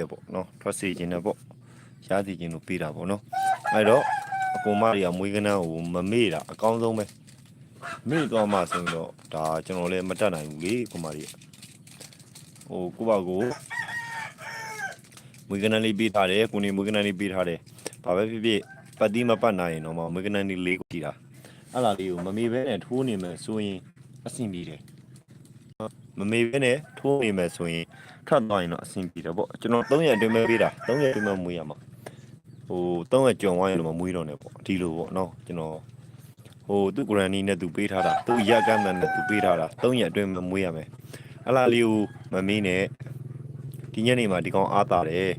ရပေါ့နော်ထွက်စီခြင်းနဲ့ပေါ့ရစီခြင်းလို့ပေးတာပေါ့နော်အဲ့တော့အကူမတွေကမွေးကနန်းကိုမမေ့တာအကောင်းဆုံးပဲမေ့သွားမှဆိုရင်တော့ဒါကျွန်တော်လည်းမတတ်နိုင်ဘူးလေကူမတွေကဟိုကိုပါကိုမွေးကနန်းလေးပေးထားတယ်ကိုနေမွေးကနန်းလေးပေးထားတယ်ဘာပဲဖြစ်ဖြစ်ပတ်တိမပတ်နိုင်ရင်တော့မှမွေးကနန်းလေးလေးကိုကြည့်တာအဲ့လာလေးကိုမမေ့ပဲနဲ့ထိုးနေမယ်ဆိုရင်အဆင်ပြေတယ်မမေ့ပဲနဲ့ထိုးနေမယ်ဆိုရင် ထပ်သွားရင်တော့အဆင်ပြေတယ်ပေါ့ကျွန်တော်3ရက်အတွင်းပဲပေးတာ3ရက်အတွင်းပဲမွေးရမှာဟို3ရက်ကြုံသွားရင်တော့မမွေးတော့နဲ့ပေါ့ဒီလိုပေါ့နော်ကျွန်တော်ဟိုသူ့ granny နဲ့သူပေးထားတာသူ့ရက်ကမ်းနဲ့သူပေးထားတာ3ရက်အတွင်းမမွေးရမယ်အလားလေးကိုမမင်းနဲ့ဒီညနေမှာဒီကောင်အားတာတယ်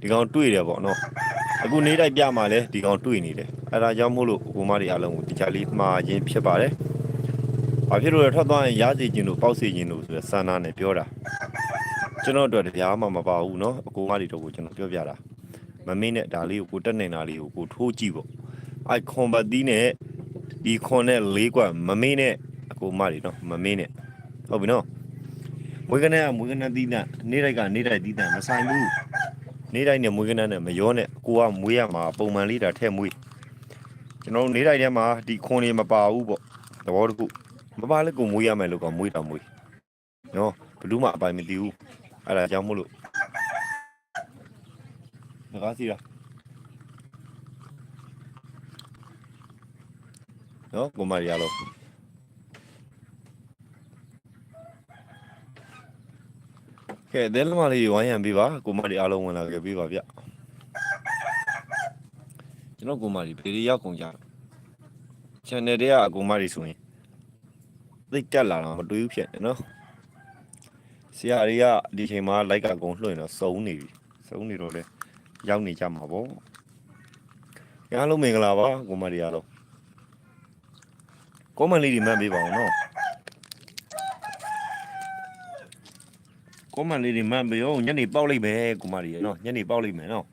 ဒီကောင်တွေ့တယ်ပေါ့နော်အခုနေတိုက်ပြမှာလဲဒီကောင်တွေ့နေတယ်အဲဒါကြောင့်မို့လို့ကိုမတွေအားလုံးကိုဒီကြလေးမှားခြင်းဖြစ်ပါတယ် ဘာဖြစ်လို့လဲထွက်သွားရင်ရားစီခြင်းလို့ပေါက်စီခြင်းလို့ဆိုရယ်ဆန္ဒနဲ့ပြောတာ ကျွန်တော်တို့တရားမှမပါဘူးเนาะအကိုမတွေတော့ကိုကျွန်တော်ပြောပြတာမမင်းနဲ့ဒါလေးကိုကိုတက်နေတာလေးကိုကိုထိုးကြည့်ပေါ့အိုက်ခွန်ဘတ်တီးနဲ့ဒီခွန်နဲ့လေးကွက်မမင်းနဲ့အကိုမတွေเนาะမမင်းနဲ့ဟုတ်ပြီเนาะမွေးကနေကမွေးကနေတီးနဲ့နေတိုက်ကနေတိုက်တီးနဲ့မဆိုင်ဘူးနေတိုက်နဲ့မွေးကနေနဲ့မရောနဲ့ကိုကမွေးရမှာပုံမှန်လေးတာထဲ့မွေးကျွန်တော်တို့နေတိုက်ထဲမှာဒီခွန်လေးမပါဘူးပေါ့သဘောတခု မပါလဲကိုမွေးရမယ်လို့ကမွေးတာမွေးနော်ဘယ်သူမှအပိုင်မတည်ဘူးအဲ့ဒါကြောင့်မို့လို့ငကားစီလားနော်ကိုမရီယာလို့ကဲဒဲလမလေးဝိုင်းရံပေးပါကိုမရီအားလုံးဝင်လာခဲ့ပေးပါဗျကျွန်တော်ကိုမရီဗီဒီယိုရောက်ကုန်ကြ channel တွေကအကိုမရီဆိုရင် သိတက်လာတော့မတွေးဘူးဖြစ်တယ်နော်ဆရာတွေကဒီချိန်မှာလိုက်ကကုံလွှင့်တော့စုံနေပြီစုံနေတော့လေရောက်နေကြမှာပေါ့အားလုံးမင်္ဂလာပါကိုမရီအားလုံးကောမန်လေးဒီမှတ်ပေးပါအောင်နော်ကောမန်လေးဒီမှတ်ပေးအောင်ညနေပေါက်လိုက်မယ်ကိုမရီရနော်ညနေပေါက်လိုက်မယ်နော်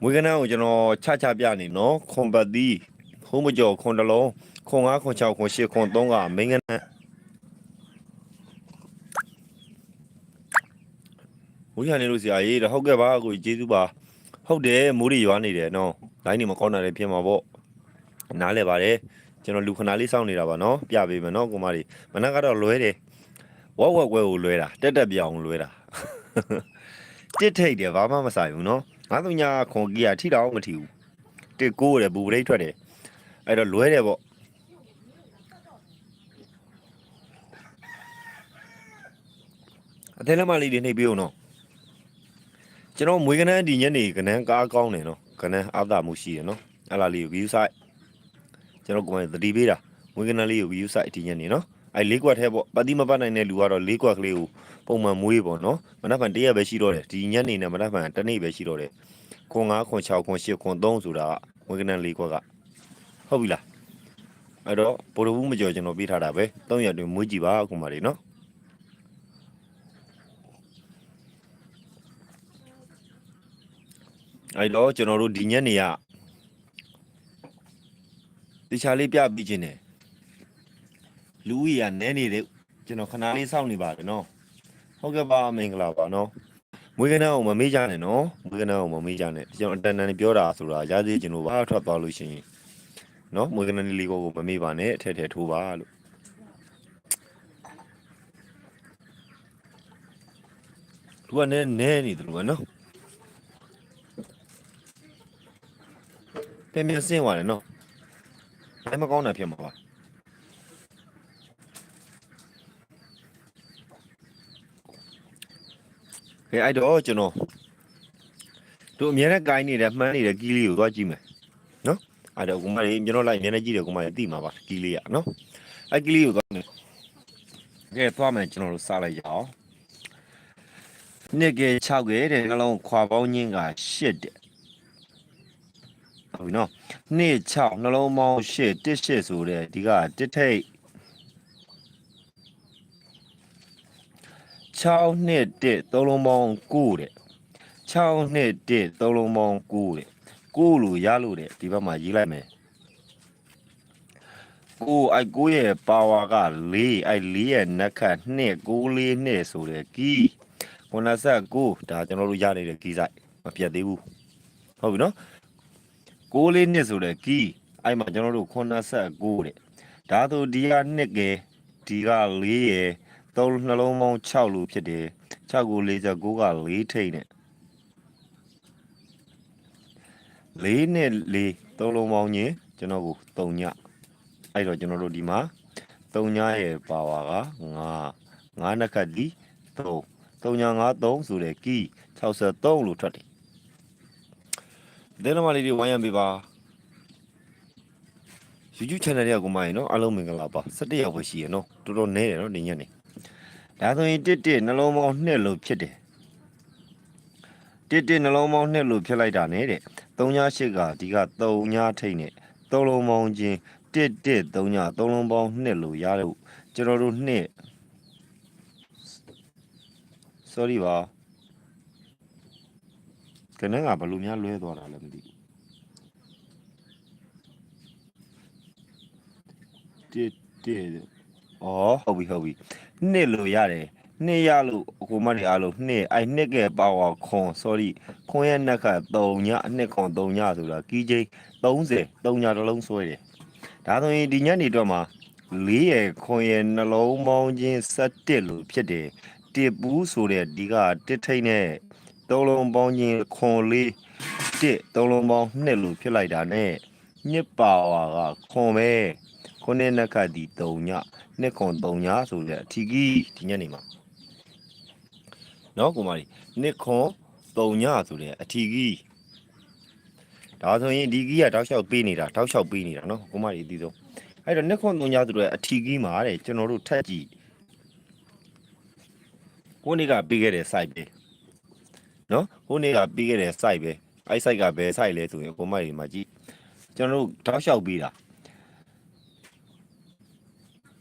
မွေးကနန်းကိုကျွန်တော်ချချပြနေနော်ခွန်ပတ်သီးဟုံးမကျော်ခွန်တလုံး ခွန်5ခွန်6ခွန်8ခွန်3ကမင်းကနန်းမိုးရနေလို့ဆရာကြီးတဲ့ဟုတ်ကဲ့ပါကိုကြီးကျေးဇူးပါဟုတ်တယ်မိုးတွေရွာနေတယ်နော်လိုင်းနေမကောင်းတာလည်းဖြစ်မှာပေါ့နားလဲပါတယ်ကျွန်တော်လူခဏလေးစောင့်နေတာပါနော်ပြပေးမယ်နော်ကိုမကြီးမနက်ကတော့လွဲတယ်ဝက်ဝက်ကွဲကိုလွဲတာတက်တက်ပြောင်လွဲတာတစ်ထိတ်တယ်ဘာမှမဆိုင်ဘူးနော်ငါတို့ညာခွန်ကြီးကထိတော့မထီဘူးတစ်ကိုးတယ်ဘူပရိတ်ထွက်တယ်အဲ့တော့လွဲတယ်ပေါ့ အသေးလက်မလေးတွေနှိပ်ပေးအောင်နော်ကျွန်တော်မွေးကနန်းဒီညနေကနန်းကားကောင်းတယ်နော်ကနန်းအာသာမှုရှိတယ်နော်အဲ့လာလေးကို view site ကျွန်တော်ကိုယ်ကသတိပေးတာမွေးကနန်းလေးကို view site ဒီညနေနော်အဲ့လေးကွက်ထဲပေါ့ပတ်တိမပတ်နိုင်တဲ့လူကတော့လေးကွက်ကလေးကိုပုံမှန်မွေးပေါ့နော်မနက်ဖြန်တရက်ပဲရှိတော့တယ်ဒီညနေနဲ့မနက်ဖြန်တစ်နေ့ပဲရှိတော့တယ်ခွန်9ခွန်6ခွန်8ခွန်3ဆိုတာကမွေးကနန်းလေးကွက်ကဟုတ်ပြီလားအဲ့တော့ဗိုလ်ဘူးမကြော်ကျွန်တော်ပေးထားတာပဲ3ရက်တွင်မွေးကြည့်ပါအခုမှလေးနော် အဲ့တော့ကျွန်တော်တို့ဒီညနေကတခြားလေးပြပြီးခြင်းတယ်လူကြီးကနဲနေတဲ့ကျွန်တော်ခဏလေးစောင့်နေပါတယ်နော်ဟုတ်ကဲ့ပါမင်္ဂလာပါနော်မွေးကနန်းအောင်မမေးကြနဲ့နော်မွေးကနန်းအောင်မမေးကြနဲ့ကျွန်တော်အတန်တန်ပြောတာဆိုတာရသေးကျွန်တော်ဘာထွက်သွားလို့ရှိရင်နော်မွေးကနန်းလေးကိုမမေးပါနဲ့အထက်ထက်ထိုးပါလို့သူကနဲနဲနေတယ်လို့ကနော် ပြန်ပြန်ဆင်းသွားတယ်နော်။ဘာမှမကောင်းတာဖြစ်မှာပါ။ခဲအဲ့တော့ကျွန်တော်တို့အများနဲ့ကိုင်းနေတဲ့မှန်းနေတဲ့ကီးလေးကိုသွားကြည့်မယ်။နော်။အဲ့တော့ကိုမလေးကျွန်တော်လိုက်နည်းနည်းကြည့်တယ်ကိုမလေးသိမှာပါကီးလေးကနော်။အဲ့ကီးလေးကိုသွားမယ်။ကဲသွားမယ်ကျွန်တော်တို့စားလိုက်ကြအောင်။နှစ်က6ကတဲ့နှလုံးခွာပေါင်းခြင်းက8တဲ့ ဟုတ်ပြီနော်2 6နှလုံးပေါင်း8 1 8ဆိုတဲ့ဒီကတစ်ထိတ်6နှစ်1သုံးလုံးပေါင်း9တဲ့6နှစ်1သုံးလုံးပေါင်း9တဲ့9လို့ရလို့တဲ့ဒီဘက်မှာရေးလိုက်မယ်ကိုအိုက်ကိုရဲ့ပါဝါက4အိုက်4ရဲ့နက်ခတ်2 6 4 2ဆိုတဲ့ကီး89ဒါကျွန်တော်တို့ရနေတဲ့ကီးဆိုင်မပြတ်သေးဘူးဟုတ်ပြီနော် 6လေးနှစ်ဆိုတဲ့ကီးအဲ့မှာကျွန်တော်တို့89တဲ့ဒါဆိုဒီကနှစ်ကဲဒီက4ရယ်3နှလုံးပေါင်း6လို့ဖြစ်တယ်6ကို49က4ထိတ်နဲ့4နဲ့4 3လုံးပေါင်းချင်းကျွန်တော်ကို3ညအဲ့တော့ကျွန်တော်တို့ဒီမှာ3ညရဲ့ပါဝါက9 9နှစ်ခတ်ဒီ3 3953ဆိုတဲ့ကီး63လို့ထွက်တယ် ဒီလိုမှလေးတွေဝိုင်းရပေးပါ YouTube channel တွေကကိုမရင်နော်အားလုံးမင်္ဂလာပါ17ရောက်ပဲရှိရနော်တော်တော်နဲတယ်နော်နေညနေဒါဆိုရင်တစ်တစ်နှလုံးပေါင်း2လို့ဖြစ်တယ်တစ်တစ်နှလုံးပေါင်း2လို့ဖြစ်လိုက်တာနဲ့တဲ့38ကဒီက3ညထိတ်နဲ့3လုံးပေါင်းချင်းတစ်တစ်3ည3လုံးပေါင်း2လို့ရတယ်ဟုတ်ကျွန်တော်တို့2 sorry ပါ ခဏကဘယ်လိုများလွဲသွားတာလဲမသိဘူးတစ်တစ်ဩဟုတ်ပြီဟုတ်ပြီနှစ်လို့ရတယ်နှစ်ရလို့အကူမတွေအားလုံးနှစ်အဲ့နှစ်ကပါဝါခွန် sorry ခွန်ရဲ့နှက်က3ညအနှစ်ခွန်3ညဆိုတာကီးချင်း30 3ညတစ်လုံးဆွဲတယ်ဒါဆိုရင်ဒီညနေတော့မှာ4ရယ်ခွန်ရဲ့နှလုံးပေါင်းချင်း17လို့ဖြစ်တယ်တစ်ပူးဆိုတဲ့ဒီကတစ်ထိတ်နဲ့ သုံးလုံးပေါင်းချင်းခွန်လေးတစ်သုံးလုံးပေါင်းနှစ်လို့ဖြစ်လိုက်တာနဲ့ညစ်ပါဝါကခွန်ပဲခုနှစ်နှစ်ခတ်ဒီ3ညနှစ်ခွန်3ညဆိုတဲ့အထီကြီးဒီညနေမှာနော်ကိုမကြီးနှစ်ခွန်3ညဆိုတဲ့အထီကြီးဒါဆိုရင်ဒီကြီးကတောက်လျှောက်ပေးနေတာတောက်လျှောက်ပေးနေတာနော်ကိုမကြီးအသေးဆုံးအဲ့တော့နှစ်ခွန်3ညဆိုတဲ့အထီကြီးမှာတဲ့ကျွန်တော်တို့ထက်ကြည့်ကိုနေ့ကပေးခဲ့တဲ့ site ပဲ နော်ကိုနေ့ကပေးခဲ့တဲ့ site ပဲအဲ့ site ကဘယ် site လဲဆိုရင်ကိုမကြီးမှာကြည့်ကျွန်တော်တို့တောက်လျှောက်ပေးတာ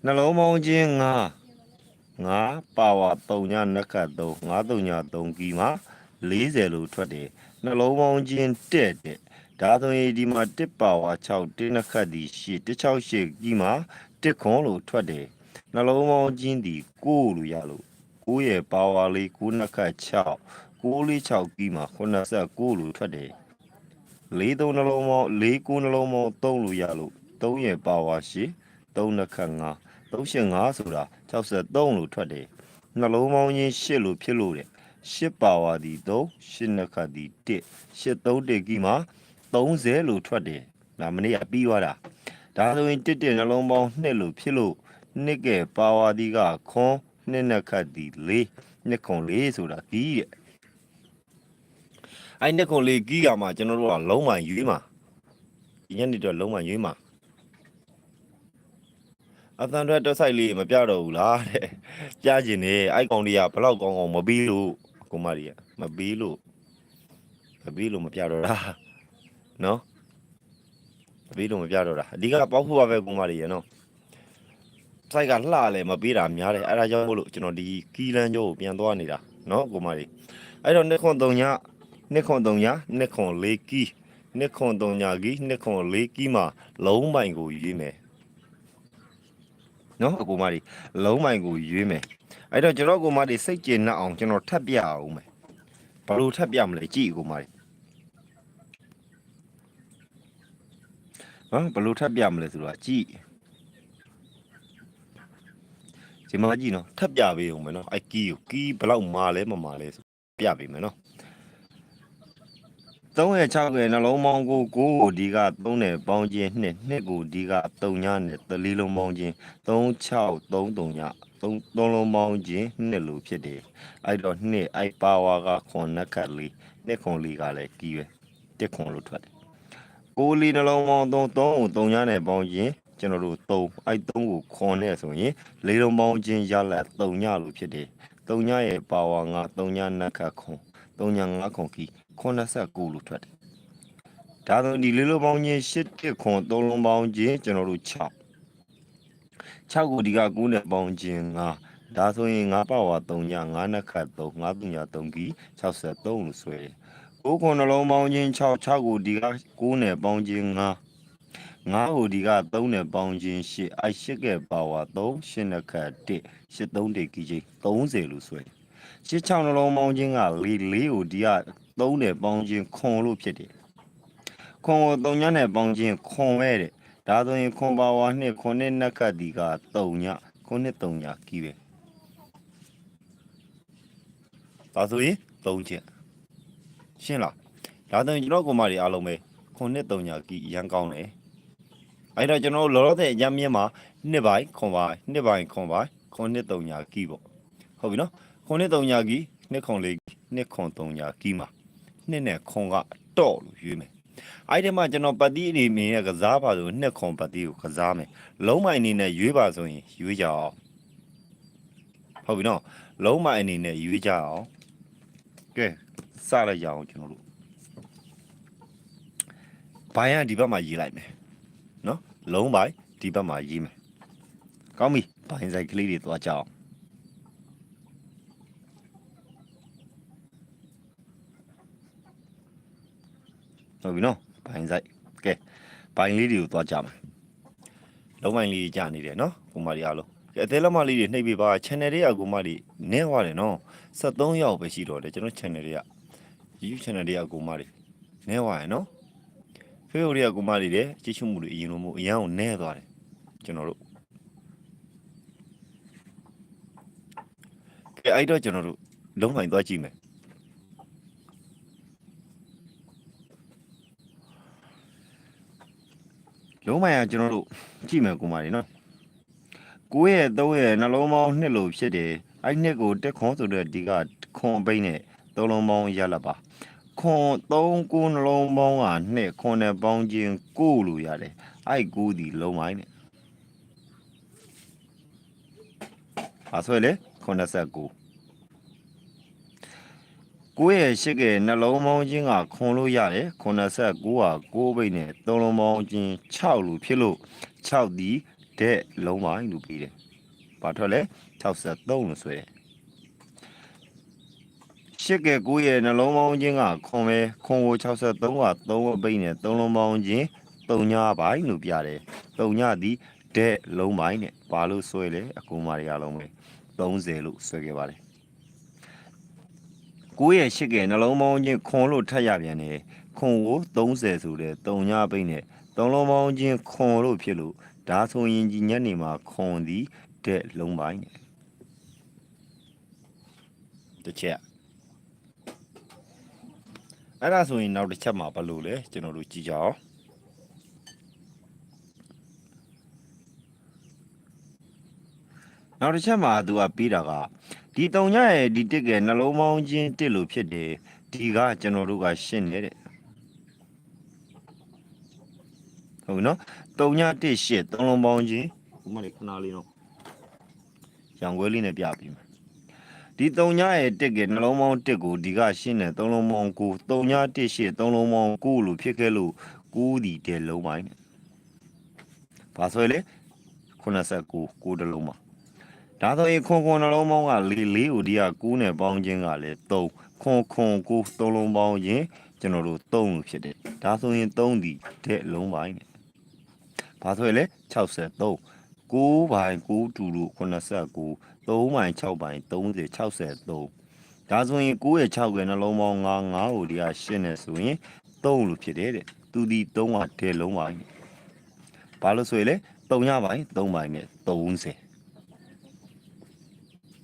နှလုံးပေါင်းချင်း9 9ပါဝါ3ညနက္ခတ်3 9 3ည3ကီမှာ40လို့ထွက်တယ်နှလုံးပေါင်းချင်းတက်တဲ့ဒါဆိုရင်ဒီမှာ1ပါဝါ6 1နက္ခတ်ဒီ8 168ကီမှာ1ခွန်လို့ထွက်တယ်နှလုံးပေါင်းချင်းဒီ9လို့ရလို့9ရဲ့ပါဝါလေး9နက္ခတ်6 9လေး6ကီမှာ89လို့ထွက်တယ်လေးသုံးနှလုံးပေါင်း၄ကိုနှလုံးပေါင်း3လို့ရလို့3ရဲ့ပါဝါ8 3နက္ခတ်5 385ဆိုတာ63လို့ထွက်တယ်နှလုံးပေါင်းချင်း8လို့ဖြစ်လို့တဲ့8ပါဝါဒီ3 8နက္ခတ်ဒီ1 8 3တကီမှာ30လို့ထွက်တယ်ဒါမနေ့ကပြီးသွားတာဒါဆိုရင်1 1နှလုံးပေါင်း2လို့ဖြစ်လို့နှစ်ကဲပါဝါဒီကခွန်2နက္ခတ်ဒီ4နှစ်ခွန်4ဆိုတာကြီးတဲ့ အဲ့နှစ်ခွန်4ကြီးကမှကျွန်တော်တို့ကလုံးဝရွေးမှာဒီညနေတော့လုံးဝရွေးမှာအတန်ထွက်တက်ဆိုင်လေးမပြတော့ဘူးလားတဲ့ပြကျင်နေအိုက်ကောင်လေးကဘလောက်ကောင်းကောင်းမပြီးလို့ကိုမကြီးကမပြီးလို့မပြီးလို့မပြတော့တာနော်မပြီးလို့မပြတော့တာအဓိကပေါက်ဖို့ပါပဲကိုမကြီးရနော်ဆိုင်ကလှလဲမပေးတာများတယ်အဲ့ဒါကြောင့်မို့လို့ကျွန်တော်ဒီကီလန်ကျောကိုပြန်သွားနေတာနော်ကိုမကြီးအဲ့တော့နှစ်ခွန်3ည နှစ်ခွန်3ညနှစ်ခွန်4ကီနှစ်ခွန်3ညကီနှစ်ခွန်4ကီမှာလုံးပိုင်ကိုရေးမယ်နော်အကူမကြီးလုံးမိုင်ကိုရွေးမယ်အဲ့တော့ကျွန်တော်ကိုမကြီးစိတ်ကျေနပ်အောင်ကျွန်တော်ထပ်ပြအောင်မယ်ဘလို့ထပ်ပြမလဲကြည့်အကူမကြီးနော်ဘလို့ထပ်ပြမလဲဆိုတော့ကြည့်ဒီမှာကြည့်နော်ထပ်ပြပေးအောင်မယ်နော်အဲ့ကီးကိုကီးဘလောက်မာလဲမမာလဲဆိုပြပေးမယ်နော် 3ရဲ့6ရဲ့နှလုံးပေါင်းကို9ကိုဒီက3နဲ့ပေါင်းခြင်း2 2ကိုဒီက3ညနဲ့3လုံးပေါင်းခြင်း3 6 3 3ည3 3လုံးပေါင်းခြင်း2လို့ဖြစ်တယ်အဲ့တော့2အဲ့ပါဝါကခွန်နက်ခတ်လေး2ခွန်လေးကလည်းကြီးပဲ1ခွန်လို့ထွက်တယ်ကိုလီနှလုံးပေါင်း3 3ကို3ညနဲ့ပေါင်းခြင်းကျွန်တော်တို့3အဲ့3ကိုခွန်နဲ့ဆိုရင်လေးလုံးပေါင်းခြင်းရလက်3ညလို့ဖြစ်တယ်3ညရဲ့ပါဝါက3ညနက်ခတ်ခွန်3ည5ခွန်ကြီး 89လို့ထွက်တယ်။ဒါဆိုဒီလေးလုံးပေါင်းချင်း8တစ်ခွန်3လုံးပေါင်းချင်းကျွန်တော်တို့6 6ကိုဒီက9နဲ့ပေါင်းချင်း9ဒါဆိုရင်9ပါဝါ3ည9နှစ်ခတ်3 9ပညာ3ကီ63လို့ဆွဲတယ်။9ခွန်နှလုံးပေါင်းချင်း6 6ကိုဒီက9နဲ့ပေါင်းချင်း9 9ကိုဒီက3နဲ့ပေါင်းချင်း8အဲ8ကဲပါဝါ3 8နှစ်ခတ်1 8 3တေကီချင်း30လို့ဆွဲတယ်ရှစ်ချောင်းနှလုံးပေါင်းခြင်းကလေးလေးကိုဒီက သုံးတယ်ပေါင်းခြင်းခွန်လို့ဖြစ်တယ်ခွန်ကိုသုံးညနဲ့ပေါင်းခြင်းခွန်ပဲတဲ့ဒါဆိုရင်ခွန်ပါဝါနှစ်ခွန်နှစ်နက်ခတ်ဒီက3ညခွန်နှစ်3ညကီးပဲဒါဆိုရင်3ချက်ရှင်းလားဒါဆိုရင်ကျွန်တော်ကောင်မတွေအားလုံးပဲခွန်နှစ်3ညကီးအရန်ကောင်းတယ်အဲ့တော့ကျွန်တော်လောလောဆယ်အရန်မြင့်မှာနှစ်ပိုင်းခွန်ပိုင်းနှစ်ပိုင်းခွန်ပိုင်းခွန်နှစ်3ညကီးပေါ့ဟုတ်ပြီနော်ခွန်နှစ်3ညကီးနှစ်ခွန်လေးနှစ်ခွန်3ညကီးမှာ နှစ်နဲ့ခွန်ကတော့လို့ရွေးမယ်အဲ့ဒီမှာကျွန်တော်ပတ်တိအနေနဲ့ကစားပါဆိုနှစ်ခွန်ပတ်တိကိုကစားမယ်လုံးမိုင်အနေနဲ့ရွေးပါဆိုရင်ရွေးကြအောင်ဟုတ်ပြီနော်လုံးမိုင်အနေနဲ့ရွေးကြအောင်ကဲစလိုက်ကြအောင်ကျွန်တော်တို့ဘိုင်းကဒီဘက်မှာရေးလိုက်မယ်နော်လုံးပိုင်ဒီဘက်မှာရေးမယ်ကောင်းပြီဘိုင်းဆိုင်ကလေးတွေသွားကြအောင် ဟုတ်ပြီနော်ဘိုင်းဆိုင်ကဲဘိုင်းလေးတွေကိုသွားကြမယ်လုံးမိုင်းလေးကြာနေတယ်နော်ကိုမကြီးအားလုံးကဲအသေးလက်မလေးတွေနှိပ်ပေးပါ channel တွေကကိုမကြီးနည်းသွားတယ်နော်73ရောက်ပဲရှိတော့တယ်ကျွန်တော် channel တွေက YouTube channel တွေကကိုမကြီးနည်းသွားရယ်နော် Facebook တွေကကိုမကြီးတဲ့ကြည့်ရှုမှုတွေအရင်လိုမျိုးအရန်ကိုနည်းသွားတယ်ကျွန်တော်တို့ကဲအဲ့တော့ကျွန်တော်တို့လုံးမိုင်းသွားကြည့်မယ် လုံးမိုင်ကကျွန်တော်တို့ကြည့်မယ်ကိုမကြီးနော်ကိုယ့်ရဲ့သုံးရဲ့နှလုံးပေါင်းနှစ်လို့ဖြစ်တယ်အဲ့နှစ်ကိုတက်ခွန်ဆိုတဲ့ဒီကခွန်ပိန်းနဲ့သုံးလုံးပေါင်းရလာပါခွန်သုံးကိုနှလုံးပေါင်းကနှစ်ခွန်နဲ့ပေါင်းခြင်းကိုလို့ရတယ်အဲ့ကိုဒီလုံးမိုင်းနဲ့အဆွဲလေ89 ကိုယ့်ရဲ့ရှိကဲနှလုံးပေါင်းခြင်းကခွန်လို့ရတယ်89က6ဘိတ်နဲ့သုံးလုံးပေါင်းခြင်း6လို့ဖြစ်လို့6ဒီတဲ့လုံးပိုင်းလို့ပြီးတယ်။ဘာထွက်လဲ63လို့ဆိုရဲရှိကဲကိုယ့်ရဲ့နှလုံးပေါင်းခြင်းကခွန်ပဲခွန်ကို63က3ဘိတ်နဲ့သုံးလုံးပေါင်းခြင်း3ညပိုင်းလို့ပြတယ်။3ညဒီတဲ့လုံးပိုင်းနဲ့ဘာလို့ဆွဲလဲအကူမတွေကလုံးပဲ30လို့ဆွဲခဲ့ပါတယ်။ ကိုယ့်ရဲ့ရှိကဲနှလုံးပေါင်းခြင်းခွန်လို့ထပ်ရပြန်တယ်ခွန်ကို30ဆိုတဲ့3ညပိတ်နဲ့သုံးလုံးပေါင်းခြင်းခွန်လို့ဖြစ်လို့ဒါဆိုရင်ကြီးညနေမှာခွန်သည်တဲ့လုံးပိုင်းနဲ့တစ်ချက်အဲ့ဒါဆိုရင်နောက်တစ်ချက်မှာဘာလို့လဲကျွန်တော်တို့ကြည့်ကြအောင်နောက်တစ်ချက်မှာသူကပြီးတာက ဒီတုံညရဲ့ဒီတစ်ကဲနှလုံးပေါင်းခြင်းတစ်လို့ဖြစ်တယ်ဒီကကျွန်တော်တို့ကရှင်းနေတဲ့ဟုတ်ပြီနော်တုံညတစ်ရှစ်သုံးလုံးပေါင်းခြင်းဒီမှာလေခဏလေးနော်ရောင်ခွဲလေးနဲ့ပြပြီးမယ်ဒီတုံညရဲ့တစ်ကဲနှလုံးပေါင်းတစ်ကိုဒီကရှင်းတယ်သုံးလုံးပေါင်းကိုတုံညတစ်ရှစ်သုံးလုံးပေါင်းကိုလို့ဖြစ်ခဲ့လို့ကိုဒီတဲ့လုံးပိုင်းနဲ့ဘာဆိုလဲ89ကိုတလုံးပါ ဒါဆိုရင်ခွန်ခွန်နှလုံးပေါင်းကလေးလေးကိုဒီက9နဲ့ပေါင်းခြင်းကလည်း3ခွန်ခွန်ကို3လုံးပေါင်းခြင်းကျွန်တော်တို့3လို့ဖြစ်တယ်ဒါဆိုရင်3ဒီတဲ့လုံးပိုင်းနဲ့ဘာဆိုရင်လဲ63 9ပိုင်း9တူလို့89 3ပိုင်း6ပိုင်း30 63ဒါဆိုရင်9ရဲ့6ရဲ့နှလုံးပေါင်း9 9ကိုဒီကရှင်းနေဆိုရင်3လို့ဖြစ်တယ်တဲ့သူဒီ3ကတဲ့လုံးပိုင်းဘာလို့ဆိုရင်လဲ3ညပိုင်း3ပိုင်းနဲ့30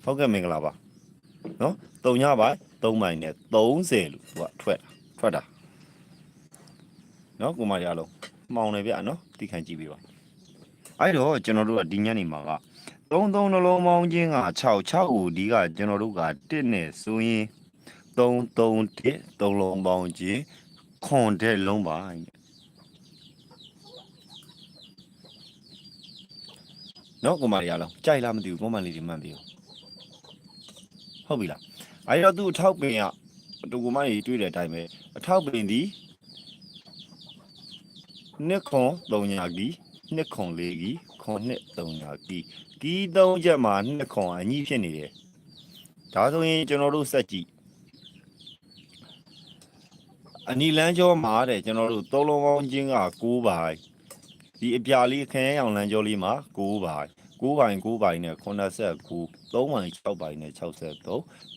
ဟုတ်ကဲ့မင်္ဂလာပါနော်3ညပါ3မိုင်နဲ့30လို့သူကထွက်တာထွက်တာနော်ကိုမရလုံးမှောင်နေဗျနော်တိခံကြည့်ပေးပါအဲ့တော့ကျွန်တော်တို့ကဒီညနေမှာက33နှလုံးပေါင်းခြင်းက6 6ကိုဒီကကျွန်တော်တို့က1နဲ့ဆိုရင်33 1 3လုံးပေါင်းခြင်းခွန်တဲ့လုံးပါနော်ကိုမရလုံးကြိုက်လားမသိဘူးကွန်မန့်လေးတွေမှန်ပြီ ဟုတ်ပြီလားအဲဒီတော့သူ့အထောက်ပင်ကတူကူမကြီးတွေ့တဲ့အတိုင်းပဲအထောက်ပင်ဒီနှစ်ခွန်3ညာကြီးနှစ်ခွန်4ကြီးခွန်နှစ်3ညာကြီးဒီ3ချက်မှာနှစ်ခွန်အညီဖြစ်နေတယ်ဒါဆိုရင်ကျွန်တော်တို့ဆက်ကြည့်အနီလန်းကျောမှာတဲ့ကျွန်တော်တို့သုံးလုံးပေါင်းချင်းက6ပိုင်းဒီအပြာလေးခရမ်းရောင်လန်းကျောလေးမှာ6ပိုင်း 9ပိုင်း9ပိုင်းနဲ့89 3ပိုင်း6ပိုင်းနဲ့63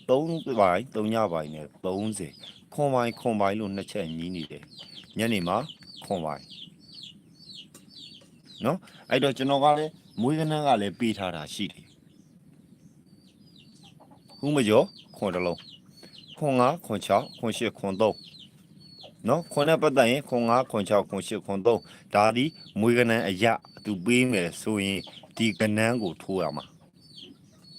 3ပိုင်း3ညပိုင်းနဲ့30ခွန်ပိုင်းခွန်ပိုင်းလို့နှစ်ချက်ညီးနေတယ်ညနေမှာခွန်ပိုင်းနော်အဲ့တော့ကျွန်တော်ကလည်းမွေးကနန်းကလည်းပေးထားတာရှိတယ်ခုမကျော်ခွန်တစ်လုံးခွန်5ခွန်6ခွန်8ခွန်3နော်ခွန်နဲ့ပတ်သက်ရင်ခွန်5ခွန်6ခွန်8ခွန်3ဒါဒီမွေးကနန်းအရာသူပေးမယ်ဆိုရင် ဒီကနန်းကိုထိုးရမှာ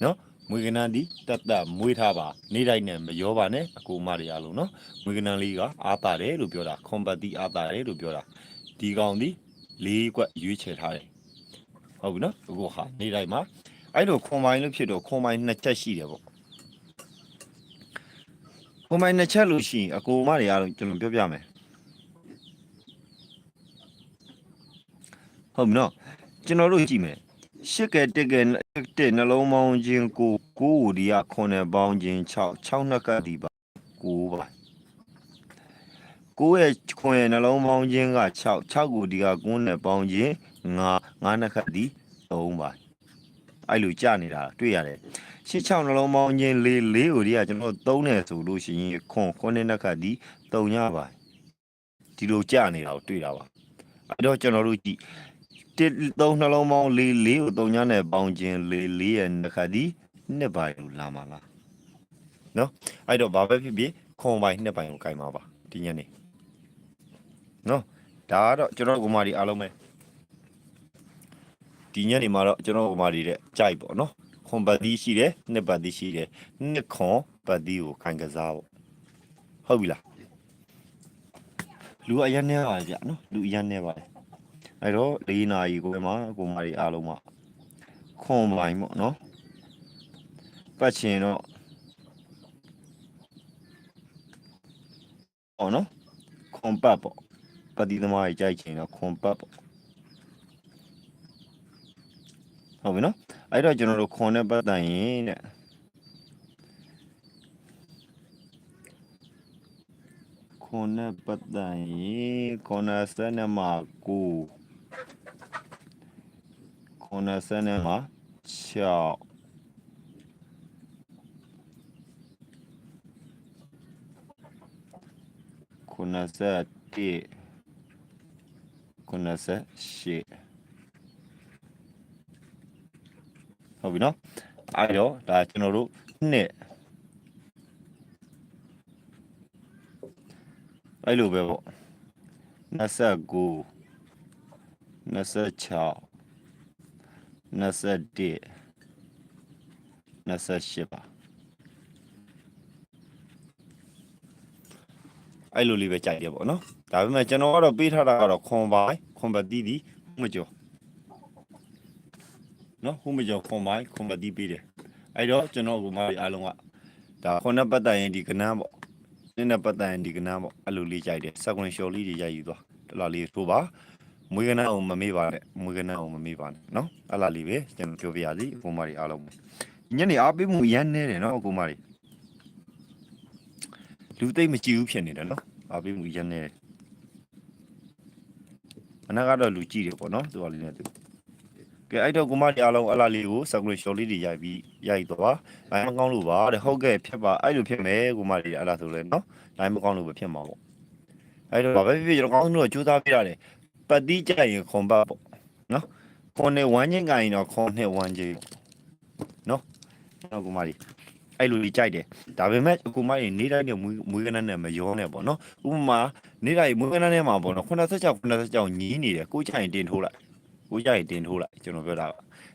နော်မွေးကနန်းဒီတက်တက်မွေးထားပါနေတိုင်းနဲ့မရောပါနဲ့အကူမတွေအားလုံးနော်မွေးကနန်းလေးကအာတာတယ်လို့ပြောတာခွန်ပတ်တိအာတာတယ်လို့ပြောတာဒီကောင်ဒီလေးကွက်ရွေးချယ်ထားတယ်ဟုတ်ပြီနော်အခုဟာနေတိုင်းမှာအဲ့လိုခွန်ပိုင်းလို့ဖြစ်တော့ခွန်ပိုင်းနှစ်ချက်ရှိတယ်ပေါ့ခွန်ပိုင်းနှစ်ချက်လို့ရှိရင်အကူမတွေအားလုံးကျွန်တော်ပြောပြမယ်ဟုတ်ပြီနော်ကျွန်တော်တို့ကြည့်မယ် ရှစ်ကဲတက်ကဲတဲ့နှလုံးပေါင်းခြင်းကိုကိုဝဒီယခွန်နဲ့ပေါင်းခြင်း6 6နှစ်ကပ်ဒီပါ9ပါကိုရဲ့ခွန်ရဲ့နှလုံးပေါင်းခြင်းက6 6ကိုဒီက9နဲ့ပေါင်းခြင်း9 9နှစ်ကပ်ဒီ3ပါအဲ့လိုကြာနေတာတွေ့ရတယ်ရှစ်6နှလုံးပေါင်းခြင်း4 4ကိုဒီကကျွန်တော်3နဲ့ဆိုလို့ရှိရင်ခွန်ခွန်နဲ့နှစ်ကပ်ဒီ3ညပါဒီလိုကြာနေတာကိုတွေ့တာပါအဲ့တော့ကျွန်တော်တို့ကြည့် တစ်သုံးနှလုံးပေါင်းလေးလေးကိုသုံးညနဲ့ပေါင်းခြင်းလေးလေးရဲ့နှစ်ခါဒီနှစ်ပိုင်းကိုလာမှာလားနော်အဲ့တော့ဘာပဲဖြစ်ဖြစ်ခွန်ပိုင်းနှစ်ပိုင်းကိုကြိုင်မှာပါဒီညနေနော်ဒါကတော့ကျွန်တော်ကမာဒီအားလုံးပဲဒီညနေမှာတော့ကျွန်တော်ကမာဒီတဲ့ကြိုက်ပေါ့နော်ခွန်ပတ်သီးရှိတယ်နှစ်ပတ်သီးရှိတယ်နှစ်ခွန်ပတ်သီးကိုခိုင်ကစားပေါ့ဟုတ်ပြီလားလူအရင်နေပါဗျနော်လူအရင်နေပါလေ အဲ့တော့၄နာရီကိုမှကိုမကြီးအားလုံးမှခွန်ပိုင်းပေါ့နော်ပတ်ချင်တော့ဟောနော်ခွန်ပတ်ပေါ့ပတိသမားကြီးကြိုက်ချင်တော့ခွန်ပတ်ပေါ့ဟုတ်ပြီနော်အဲ့တော့ကျွန်တော်တို့ခွန်နဲ့ပတ်တန်ရင်တဲ့ခွန်နဲ့ပတ်တန်ရင်ခွန်နဲ့စနဲ့မှာကို corner ဆန်းထဲမှာ6 corner ဆက်1 corner ဆက်8ဟုတ်ပြီနော်အဲ့တော့ဒါကျွန်တော်တို့နှစ်အဲ့လိုပဲပေါ့29 26 21 28ပါအဲ့လိုလေးပဲကြိုက်ရပေါ့နော်ဒါပေမဲ့ကျွန်တော်ကတော့ပေးထားတာကတော့ခွန်ပိုင်းခွန်ပတိဒီမကျော်နော်ဟိုမကျော်ခွန်ပိုင်းခွန်ပတိပေးတယ်အဲ့တော့ကျွန်တော်ကမအားလုံးကဒါခွန်နဲ့ပတ်သက်ရင်ဒီကနန်းပေါ့နင်းနဲ့ပတ်သက်ရင်ဒီကနန်းပေါ့အဲ့လိုလေးကြိုက်တယ်စကွန်ရှော်လေးတွေရိုက်ယူသွားတလားလေးထိုးပါ မွေးကနန်းအောင်မမေ့ပါနဲ့မွေးကနန်းအောင်မမေ့ပါနဲ့နော်အဲ့လားလေးပဲကျွန်တော်ပြောပြရစီကိုမကြီးအားလုံးညနေအားပေးမှုရမ်းနေတယ်နော်ကိုမကြီးလူသိမ့်မကြည့်ဘူးဖြစ်နေတယ်နော်အားပေးမှုရမ်းနေတယ်အနာကတော့လူကြည့်တယ်ပေါ့နော်သူကလေးနဲ့သူကဲအဲ့တော့ကိုမကြီးအားလုံးအဲ့လားလေးကိုစကွန်ရှော်လေးတွေရိုက်ပြီးရိုက်သွားလိုင်းမကောင်းလို့ပါတဲ့ဟုတ်ကဲ့ဖြစ်ပါအဲ့လိုဖြစ်မယ်ကိုမကြီးအဲ့လားဆိုလဲနော်လိုင်းမကောင်းလို့ပဲဖြစ်မှာပေါ့အဲ့တော့ဘာပဲဖြစ်ဖြစ်ကျွန်တော်ကောင်းလို့ကြိုးစားပြရတယ် ပတ်တိကြရင်ခွန်ပတ်ပေါ့နော်ခွန်နဲ့ဝမ်းချင်းကရင်တော့ခွန်နဲ့ဝမ်းချင်းနော်နော်ကူမကြီးအဲ့လိုကြီးကြိုက်တယ်ဒါပေမဲ့ကူမကြီးနေတိုင်းနဲ့မွေးမွေးကနန်းနဲ့မရောနဲ့ပေါ့နော်ဥပမာနေတိုင်းမွေးကနန်းနဲ့မှာပေါ့နော်86 86ညီးနေတယ်ကိုကြိုင်တင်ထိုးလိုက်ကိုကြိုင်တင်ထိုးလိုက်ကျွန်တော်ပြောတာက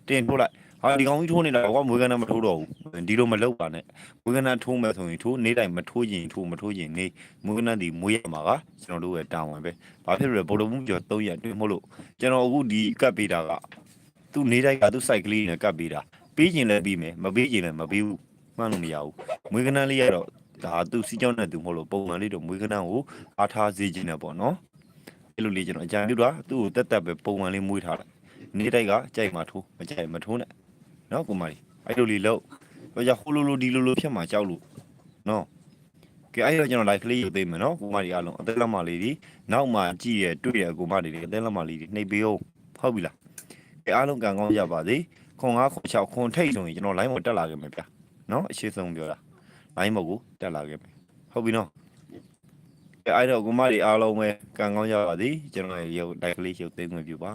တင်ထိုးလိုက် ဟာဒီကောင်ကြီးထိုးနေတာကွာမွေးကနန်းမထိုးတော့ဘူးဒီလိုမလုပ်ပါနဲ့မွေးကနန်းထိုးမယ်ဆိုရင်ထိုးနေတိုင်းမထိုးရင်ထိုးမထိုးရင်နေမွေးကနန်းဒီမွေးရမှာကကျွန်တော်တို့ရဲ့တာဝန်ပဲဘာဖြစ်လို့လဲဘောလုံးကျော်3ရက်တွေ့မလို့ကျွန်တော်အခုဒီကတ်ပေးတာကသူ့နေတိုင်းကသူ့ site ကလေးနဲ့ကတ်ပေးတာပေးခြင်းလည်းပြီးမယ်မပေးခြင်းလည်းမပေးဘူးမှန်းလို့မရဘူးမွေးကနန်းလေးကတော့ဒါသူစီကြောင်းနဲ့သူမဟုတ်လို့ပုံမှန်လေးတော့မွေးကနန်းကိုအားထားစေခြင်းနဲ့ပေါ့နော်အဲ့လိုလေးကျွန်တော်အကြံပြုတာသူ့ကိုတက်တက်ပဲပုံမှန်လေးမွေးထားလိုက်နေတိုက်ကကြိုက်မှထိုးမကြိုက်မထိုးနဲ့ နော်ကိုမကြီးအဲ့လိုလေးလို့ဟိုကြဟိုလိုလိုဒီလိုလိုဖြစ်မှာကြောက်လို့နော်ကဲအဲ့တော့ကျွန်တော် live ကလေးရုပ်သိမ်းမယ်နော်ကိုမကြီးအားလုံးအသက်လက်မလေးဒီနောက်မှကြည့်ရတွေ့ရကိုမကြီးတွေအသက်လက်မလေးဒီနှိပ်ပေးအောင်ဟုတ်ပြီလားကဲအားလုံးကံကောင်းကြပါစေခွန်9ခွန်6ခွန်ထိတ်ဆိုရင်ကျွန်တော် line ပေါ်တက်လာခဲ့မယ်ဗျာနော်အရှိဆုံးပြောတာလိုင်းမကိုတက်လာခဲ့မယ်ဟုတ်ပြီနော်အဲအဲ့တော့ကိုမတွေအားလုံးပဲကံကောင်းကြပါသည်ကျွန်တော်ရဲ့ရုပ်တိုက်ကလေးရုပ်သိမ်းဝင်ပြပါ